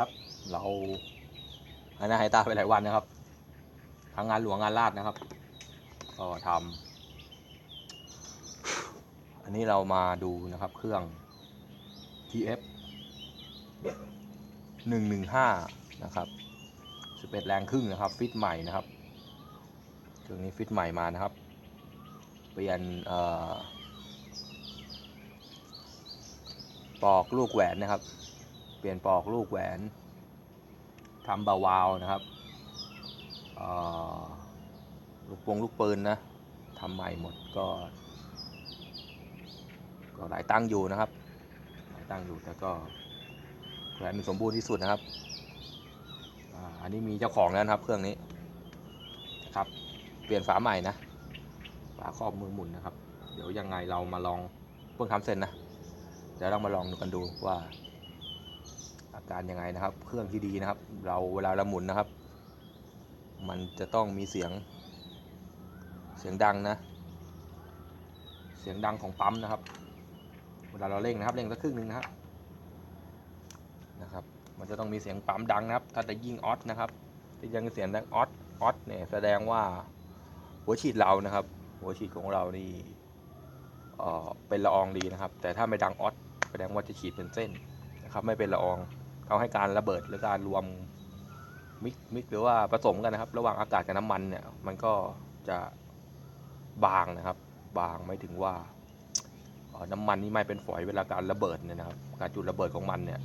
ครับ เราหายหน้าหายตาไปหลายวันนะครับทั้งงานหลวงงานราชนะครับ ก็ทำอันนี้เรามาดูนะครับเครื่อง TF 115 นะครับ11แรงครึ่งนะครับ ฟิตใหม่นะครับเครื่องนี้ฟิตใหม่มานะครับ เปลี่ยนปอกลูกแหวนนะครับ เปลี่ยนปลอกลูกแหวนทำเบาวาวนะครับลูกปงลูกปืนนะทำใหม่หมดก็ ก็หลายตั้งอยู่นะครับหลายตั้งอยู่แต่ก็แหวนมันสมบูรณ์ที่สุดนะครับอันนี้มีเจ้าของแล้วนะครับเครื่องนี้นะครับ เปลี่ยนฝาใหม่นะฝาครอบมือหมุนนะครับ เดี๋ยวยังไงเรามาลองเพิ่งทำเสร็จนะเดี๋ยวเรามาลองดูกันดูว่า การยังไงนะครับ เครื่องที่ดีนะครับ เราเวลาเราหมุนนะครับ มันจะต้องมีเสียง เสียงดังนะ เสียงดังของปั๊มนะครับ เวลาเราเร่งนะครับ เร่งสักครึ่งหนึ่งนะครับนะครับ มันจะต้องมีเสียงปั๊มดังนะครับ ถ้าจะยิ่งออสนะครับถ้ายังเสียงดังออสออสเนี่ยแสดงว่าหัวฉีดเรานะครับ หัวฉีดของเรานี่เอ่อเป็นละอองดีนะครับ แต่ถ้าไม่ดังออสแสดงว่าจะฉีดเป็นเส้นนะครับ ไม่เป็นละออง เขาให้การระเบิดหรือการรวมมิกมิกหรือว่าผสมกันนะครับ ระหว่างอากาศกับน้ำมันเนี่ย มันก็จะบางนะครับ บางไม่ถึงว่าน้ำมันนี่ไม่เป็นฝอยเวลาการระเบิดเนี่ยนะครับ การจุดระเบิดของมันเนี่ย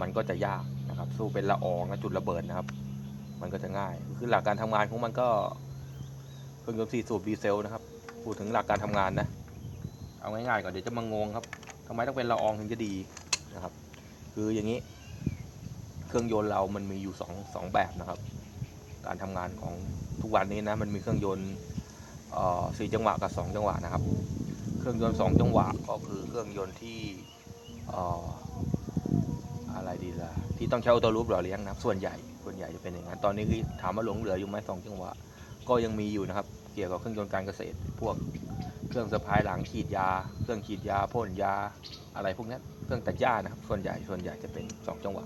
มันก็จะยากนะครับ สู้เป็นละอองและจุดระเบิดนะครับ มันก็จะง่าย คือหลักการทำงานของมันก็เครื่องยนต์สี่สูบดีเซลนะครับ พูดถึงหลักการทำงานนะ เอาง่ายๆก่อนเดี๋ยวจะมางงครับทำไมต้องเป็นละอองถึงจะดีนะครับ คืออย่างนี้ เครื่องยนต์เรามันมีอยู่สองสองแบบนะครับ การทำงานของทุกวันนี้นะมันมีเครื่องยนต์สี่จังหวะกับสองจังหวะนะครับ เครื่องยนต์สองจังหวะก็คือเครื่องยนต์ที่ออะไรดีล่ะที่ต้องใช้ออโต้ลูปหล่อเลี้ยงนะครับส่วนใหญ่ส่วนใหญ่จะเป็นอย่างนั้นตอนนี้คือถามว่าหลงเหลืออยู่ไหมสองจังหวะก็ยังมีอยู่นะครับ เกี่ยวกับเครื่องยนต์การเกษตร พวกเครื่องสะพายหลังฉีดยา เครื่องฉีดยาพ่นยาอะไรพวกนี้เครื่องตัดหญ้านะครับ ส่วนใหญ่ส่วนใหญ่จะเป็นสองจังหวะ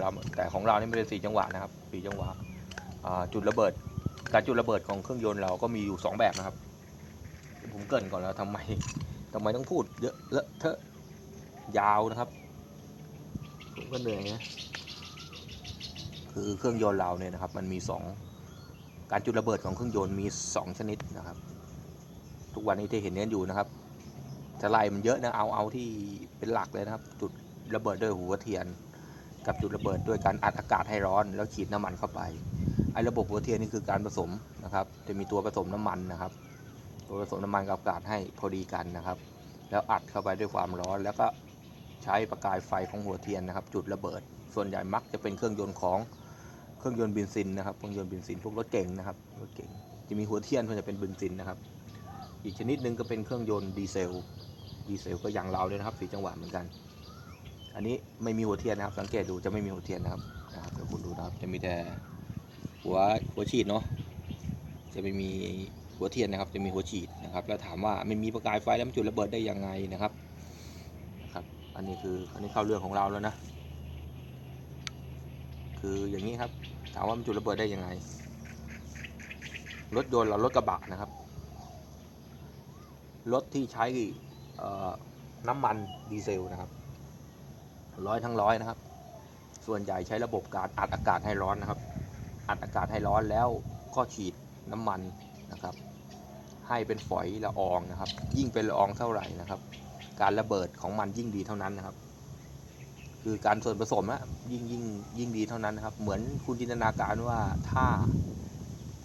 เราแต่ของเรานี่ไม่เป็นสี่จังหวะนะครับสี่จังหวะจุดระเบิด การจุดระเบิดของเครื่องยนต์เราก็มีอยู่สองแบบนะครับ ผมเกินก่อนแล้วทำไมทำไมต้องพูดเยอะเลอะเทอะยาวนะครับผมก็เหนื่อยนะคือเครื่องยนต์เราเนี่ยนะครับ มันมีสองการจุดระเบิดของเครื่องยนต์มี 2 ชนิดนะครับ ทุกวันนี้ที่เห็นกันอยู่นะครับจะไล่มันเยอะนะเอาเอาที่เป็นหลักเลยนะครับ จุดระเบิดด้วยหัวเทียน กับจุดระเบิดด้วยการอัดอากาศให้ร้อน แล้วฉีดน้ำมันเข้าไป ไอ้ระบบหัวเทียนนี่คือการผสมนะครับ จะมีตัวผสมน้ำมันนะครับ ตัวผสมน้ำมันกับอากาศให้พอดีกันนะครับ แล้วอัดเข้าไปด้วยความร้อน แล้วก็ใช้ประกายไฟของหัวเทียนนะครับ จุดระเบิด ส่วนใหญ่มักจะเป็นเครื่องยนต์ของเครื่องยนต์เบนซินนะครับเครื่องยนต์เบนซินพวกรถเก๋งนะครับรถเก๋งจะมีหัวเทียนมันจะเป็นเบนซินนะครับ อีกชนิดหนึ่งก็เป็นเครื่องยนต์ดีเซลดีเซลก็อย่างเราเลยนะครับสีจังหวะเหมือนกัน อันนี้ไม่มีหัวเทียนนะครับ สังเกตดูจะไม่มีหัวเทียนนะครับนะครับเดี๋ยวคุณดูนะครับ จะมีแต่หัวหัวฉีดเนาะจะไม่มีหัวเทียนนะครับ จะมีหัวฉีดนะครับ แล้วถามว่าไม่มีประกายไฟแล้วมันจุดระเบิดได้ยังไงนะครับนะครับ อันนี้คืออันนี้เข้าเรื่องของเราแล้วนะ คืออย่างนี้ครับ ถามว่ามันจุดระเบิดได้ยังไงรถยนต์เรารถกระบะนะครับรถที่ใช้น้ำมันดีเซลนะครับ ร้อยทั้งร้อยนะครับ ส่วนใหญ่ใช้ระบบการอัดอากาศให้ร้อนนะครับ อัดอากาศให้ร้อนแล้วก็ฉีดน้ำมันนะครับ ให้เป็นฝอยละอองนะครับ ยิ่งเป็นละอองเท่าไหร่นะครับ การระเบิดของมันยิ่งดีเท่านั้นนะครับ คือการส่วนผสมนะยิ่งยิ่งยิ่งดีเท่านั้นนะครับ เหมือนคุณจินตนาการว่าถ้า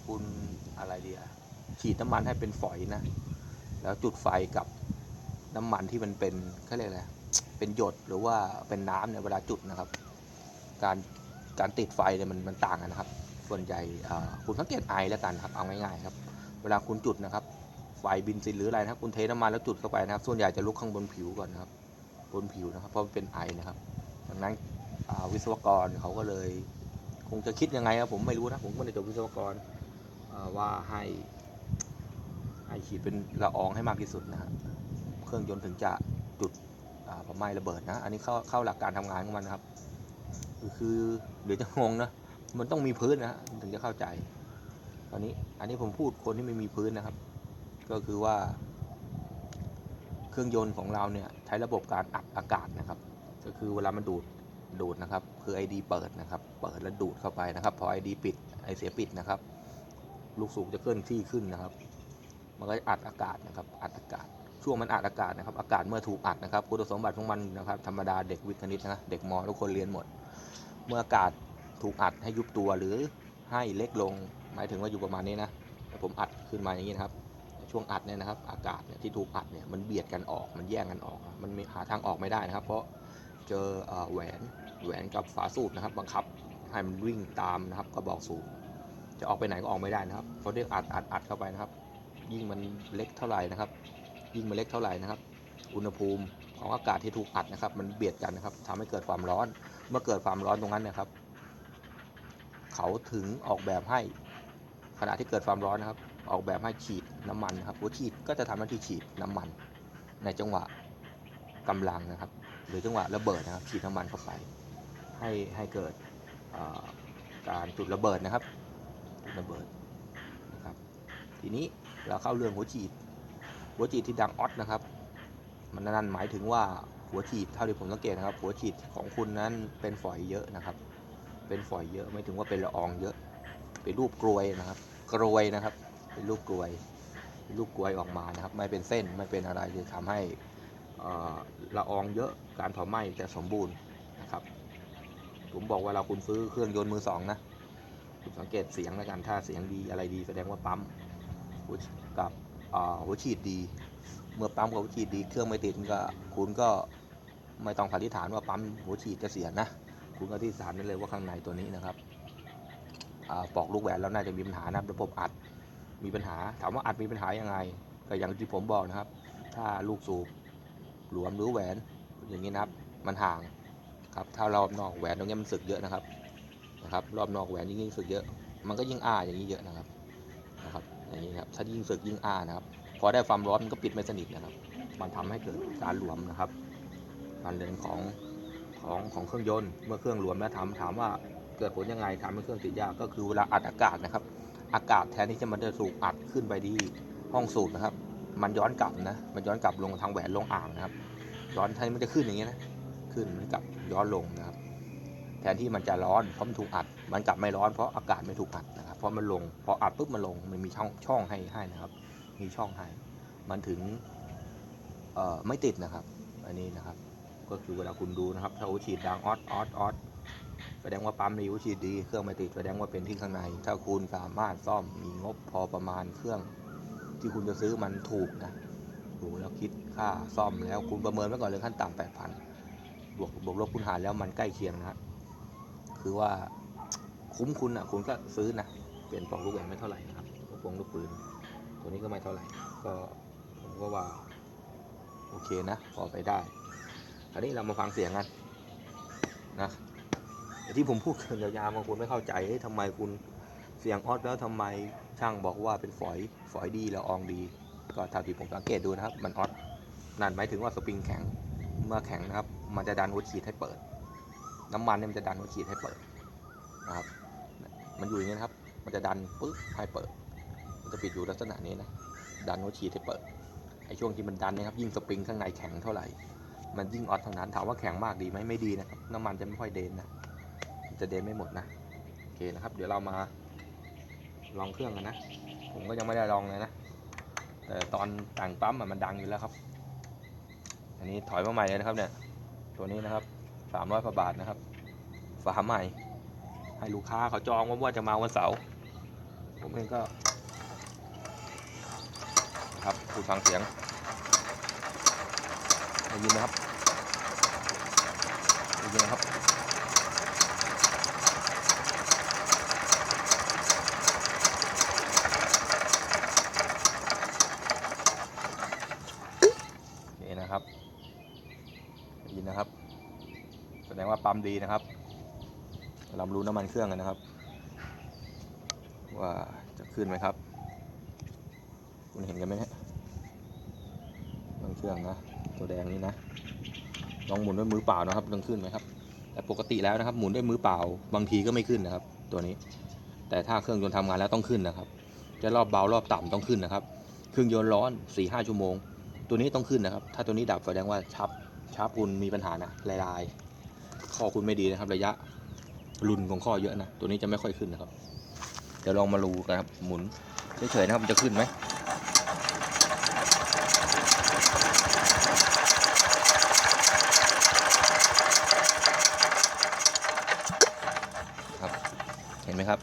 คุณอะไรเดียฉีดน้ำมันให้เป็นฝอยนะ แล้วจุดไฟกับน้ำมันที่มันเป็นเขาเรียกอะไร เป็นหยดหรือว่าเป็นน้ำเนี่ยเวลาจุดนะครับ การการติดไฟเนี่ยมันมันต่างกันนะครับ ส่วนใหญ่คุณสังเกตไอแล้วกันครับเอาง่ายๆครับ เวลาคุณจุดนะครับ ไฟบินซินหรืออะไรนะครับ คุณเทน้ำมันแล้วจุดเข้าไปนะครับ ส่วนใหญ่จะลุกข้างบนผิวก่อนนะครับ บนผิวนะครับ เพราะเป็นไอนะครับดังนั้นวิศวกรเขาก็เลย คงจะคิดยังไงครับผมไม่รู้นะผมก็ไม่ได้จบวิศวกรว่าให้ให้ฉีดเป็นละอองให้มากที่สุดนะฮะเครื่องยนต์ถึงจะจุด อ่าไหม้ระเบิดนะ อันนี้เข้าเข้าหลักการทำงานของมันนะครับ คือเดี๋ยวจะงงนะ มันต้องมีพื้นนะถึงจะเข้าใจ ตอนนี้อันนี้ผมพูดคนที่ไม่มีพื้นนะครับ ก็คือว่า เครื่องยนต์ของเราเนี่ยใช้ระบบการอัดอากาศนะครับ ก็คือเวลามันดูดดูดนะครับ คือ ID เปิดนะครับ เปิดแล้วดูดเข้าไปนะครับ พอ ID ปิดไอเสียปิดนะครับ ลูกสูบจะเคลื่อนที่ขึ้นนะครับ มันก็จะอัดอากาศนะครับ อัดอากาศ ช่วงมันอัดอากาศนะครับอากาศเมื่อถูกอัดนะครับคุณสมบัติของมันนะครับธรรมดาเด็กวิทย์คณิตนะเด็กมอทุกคนเรียนหมด เมื่ออากาศถูกอัดให้ยุบตัวหรือให้เล็กลงหมายถึงว่าอยู่ประมาณนี้นะผมอัดขึ้นมาอย่างนี้นะครับ ช่วงอัดเนี่ยนะครับ อากาศเนี่ยที่ถูกอัดเนี่ยมันเบียดกันออกมันแย่งกันออก มันมหาทางออกไม่ได้นะครับ เพราะเจอเอแหวนแหวนกับฝาสูบนะครับบังคับให้มันวิ่งตามนะครับกระบอกสูบจะออกไปไหนก็ออกไม่ได้นะครับเพราะเรียกอัดอัดอัดเข้าไปนะครับ ยิ่งมันเล็กเท่าไหร่นะครับ ยิ่งมันเล็กเท่าไหร่นะครับ อุณหภูมิของอากาศที่ถูกอัดนะครับ มันเบียดกันนะครับทำให้เกิดความร้อน เมื่อเกิดความร้อนตรงนั้นนะครับ เขาถึงออกแบบให้ขณะที่เกิดความร้อนนะครับ ออกแบบให้ฉีดน้ำมันนะครับหัวฉีดก็จะทำหน้าที่ฉีดน้ำมัน ในจังหวะกำลังนะครับ หรือจังหวะระเบิดนะครับฉีดน้ำมันเข้าไป ให้ให้เกิดการจุดระเบิดนะครับระเบิดนะครับ ทีนี้เราเข้าเรื่องหัวฉีด หัวฉีดที่ดังออดนะครับ มันนั่นหมายถึงว่าหัวฉีดเท่าที่ผมสังเกตนะครับ หัวฉีดของคุณนั้นเป็นฝอยเยอะนะครับ เป็นฝอยเยอะไม่ถึงว่าเป็นละอองเยอะ เป็นรูปกรวยนะครับกรวยนะครับ เป็นรูปกรวยเป็นรูปกรวยออกมานะครับ ไม่เป็นเส้นไม่เป็นอะไรจะทำให้อ่อละอองเยอะการเผาไหม้จะสมบูรณ์นะครับ ผมบอกวลาเราคุณซื้อเครื่องยนต์มือสองนะคุณสังเกตเสียงแล้วกันถ้าเสียงดีอะไรดีแสดงว่าปั๊มกับ หัวฉีดดี เมื่อปั๊มกับหัวฉีดดี เครื่องไม่ติดก็คุณก็ไม่ต้องสันนิษฐานว่าปั๊มหัวฉีดจะเสียนะ คุณก็ที่สารได้เลยว่าข้างในตัวนี้นะครับปอกลูกแหวนแล้วน่าจะมีปัญหานะระบบอัดมีปัญหา ถามว่าอัดมีปัญหายังไง ก็อย่างที่ผมบอกนะครับ ถ้าลูกสูบหลวมหรือแหวนอย่างนี้นะครับ มันห่างครับ ถ้ารอบนอกแหวนตรงนี้มันสึกเยอะนะครับ นะครับ รอบนอกแหวนยิ่งสึกเยอะ มันก็ยิ่งอ้าอย่างนี้เยอะนะครับ อย่างนี้ครับถ้ายิ่งสึกยิ่งอ้านะครับ พอได้ความร้อนมันก็ปิดไม่สนิทนะครับ มันทำให้เกิดการหลวมนะครับการเดินของของของเครื่องยนต์เมื่อเครื่องรวมแล้วถามถามว่าเกิดผลยังไงทำให้เครื่องติดยากก็คือเวลาอัดอากาศนะครับ อากาศแทนที่จะมันจะสูบอัดขึ้นไปที่ห้องสูบนะครับ มันย้อนกลับนะมันย้อนกลับลงทางแหวนลงอ่างนะครับ ย้อนทนที่มันจะขึ้นอย่างนี้นะขึ้นมันกลับย้อนลงนะครับ แทนที่มันจะร้อนเพราะมันถูกอัด มันกลับไม่ร้อนเพราะอากาศไม่ถูกอัดนะครับ เพราะมันลง พออัดปุ๊บมันลง มันมีช่องช่องให้ให้นะครับ มีช่องให้ มันถึงเอ่อไม่ติดนะครับ อันนี้นะครับ ก็คือเวลาคุณดูนะครับ ถ้าหัวฉีดดังออดออดออดแสดงว่าปั๊มมีหัวฉีดดี เครื่องไม่ติดแสดงว่าเป็นที่ข้างใน ถ้าคุณสามารถซ่อมมีงบพอประมาณเครื่องที่คุณจะซื้อมันถูกนะดูกแล้วคิดค่าซ่อมแล้วคุณประเมินไว้ก่อนเลยขั้นต่ำแปดพันบวกบวกลบคูณหารแล้วมันใกล้เคียงนะครับ คือว่าคุ้มคุณอะคุณก็ซื้อนะเปลี่ยนปลอกลูกแหวนไม่เท่าไหร่นะครับลูกโป่งลูกปืน ตัวนี้ก็ไม่เท่าไหร่ ก็ผมก็ว่า โอเคนะ พอไปได้คราวนี้เรามาฟังเสียงกันนะที่ผมพูดเกินยาวๆบางคนไม่เข้าใจเฮ้ทำไมคุณเสียงออดแล้วทำไมช่างบอกว่าเป็นฝอยฝอยดีแล้วอองดี ก็เท่าที่ผมสังเกตดูนะครับ มันออดนั่นหมายถึงว่าสปริงแข็งเมื่อแข็งนะครับ มันจะดันหัวฉีดให้เปิด น้ำมันเนี่ยมันจะดันหัวฉีดให้เปิดนะครับ มันอยู่อย่างนี้นะครับ มันจะดันปึ๊บให้เปิด มันจะปิดอยู่ลักษณะนี้นะ ดันหัวฉีดให้เปิด ไอ้ช่วงที่มันดันเนะครับ ยิ่งสปริงข้างในแข็งเท่าไหร่ มันยิ่งออดเท่านั้นถามว่าแข็งมากดีไหมไม่ดีนะครับ น้ำมันจะไม่ค่อยเดนนะ จะเดนไม่หมดนะ โอเคนะครับ เดี๋ยวเรามาลองเครื่องกันนะ ผมก็ยังไม่ได้ลองเลยนะ แต่ตอนต่างปั๊มมันดังอยู่แล้วครับ อันนี้ถอยมาใหม่เลยนะครับเนี่ย ตัวนี้นะครับ สามร้อยกว่าบาทนะครับ ฝาใหม่ ให้ลูกค้าเขาจองว่าจะมาวันเสาร์ ผมเองก็ ครับคุณฟังเสียงได้ยินไหมครับได้ยินไหมครับ นี่นะครับได้ยินนะครับ แสดงว่า ปั๊มดีนะครับ เรารู้น้ำมันเครื่องกันนะครับ ว่าจะขึ้นไหมครับ คุณเห็นกันไหมเนี่ยน้ำมันเครื่องนะตัวแดงนี่นะลองหมุนด้วยมือเปล่านะครับลองขึ้นไหมครับแต่ปกติแล้วนะครับ หมุนด้วยมือเปล่า บางทีก็ไม่ขึ้นนะครับ ตัวนี้ แต่ถ้าเครื่องยนต์ทำงานแล้วต้องขึ้นนะครับ จะรอบเบารอบต่ำต้องขึ้นนะครับ เครื่องยนต์ร้อน4ี่ห้าชั่วโมง ตัวนี้ต้องขึ้นนะครับ ถ้าตัวนี้ดับแสดงว่าชับชับคุณมีปัญหานะลายลาย ข้อคุณไม่ดีนะครับ ระยะรุนของข้อเยอะนะ ตัวนี้จะไม่ค่อยขึ้นนะครับ เดี๋ยวลองมาดูกันครับ หมุนเฉยๆนะครับมันจะขึ้นไหมครับ เห็นไหมครับ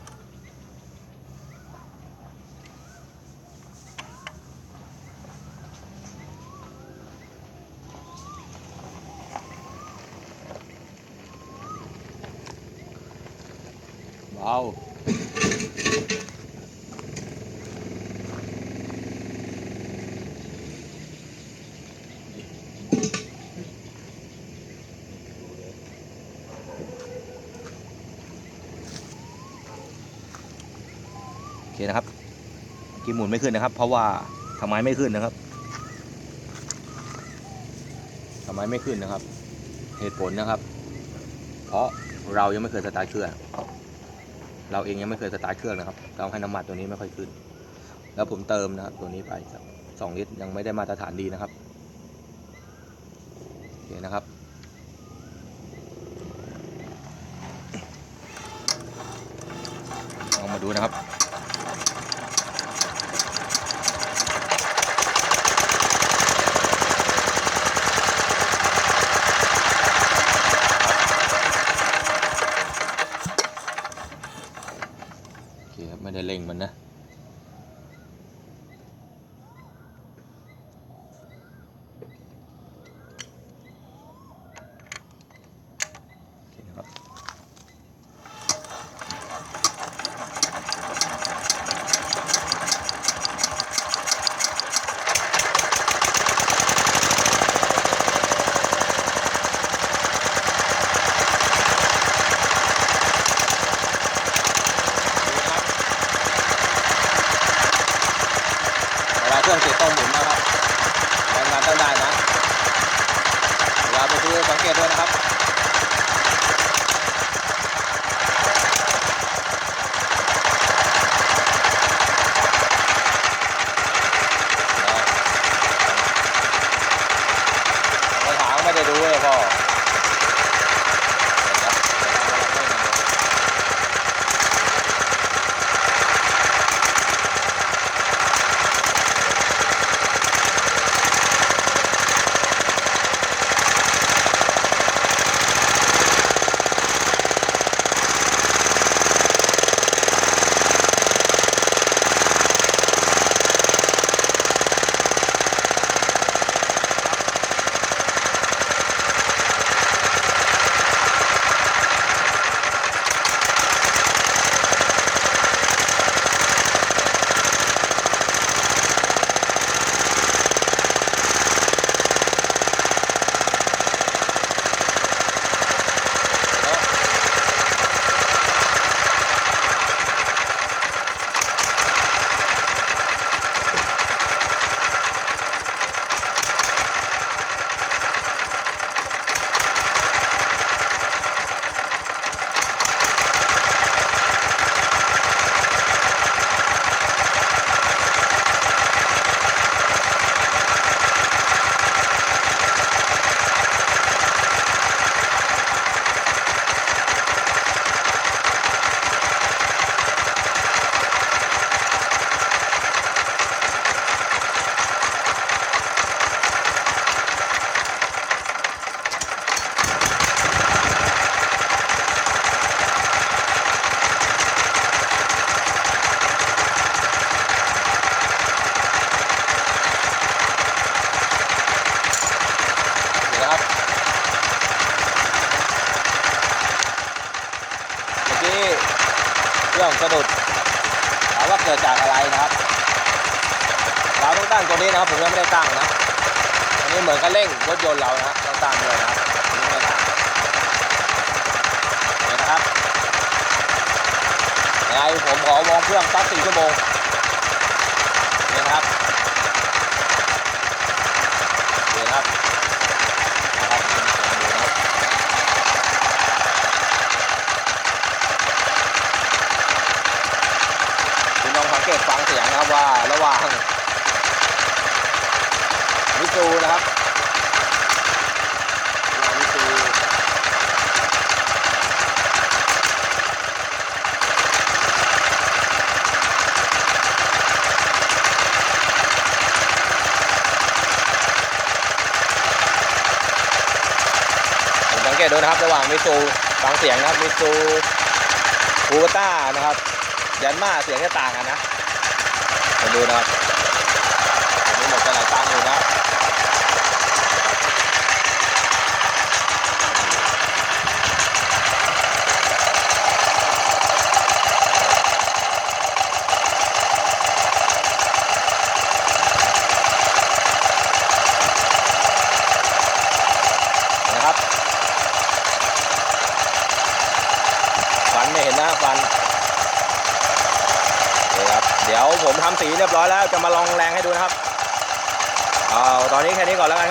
เบาโอเคนะครับกี้หมุนไม่ขึ้นนะครับ เพราะว่าทำไมไม่ขึ้นนะครับทำไมไม่ขึ้นนะครับ เหตุผลนะครับ เพราะเรายังไม่เคยสตาร์ทเครื่อง เราเองยังไม่เคยสตาร์ทเครื่องนะครับ เราให้น้ำมันตัวนี้ไม่ค่อยขึ้น แล้วผมเติมนะครับตัวนี้ไปสักสองลิตรยังไม่ได้มาตรฐานดีนะครับโอเคนะครับ ลองมาดูนะครับือนกับเร่งรถยนต์เรานะฮะเราตามเลยนะครับนะครัยัผมขอวองเครื่องสักสี่ชั่วโมงนะครับนี่ครับคุณลองสังเกตฟังเสียงนะครับว่าระหว่าง มิซูนะครับระหว่างมิซูผมสังเกตดูนะครับระหว่างมิซูฟังเสียงนะครับมิซูคูบต้านะครับ ยันมาเสียงจะต่างกันนะมาดูนะครับ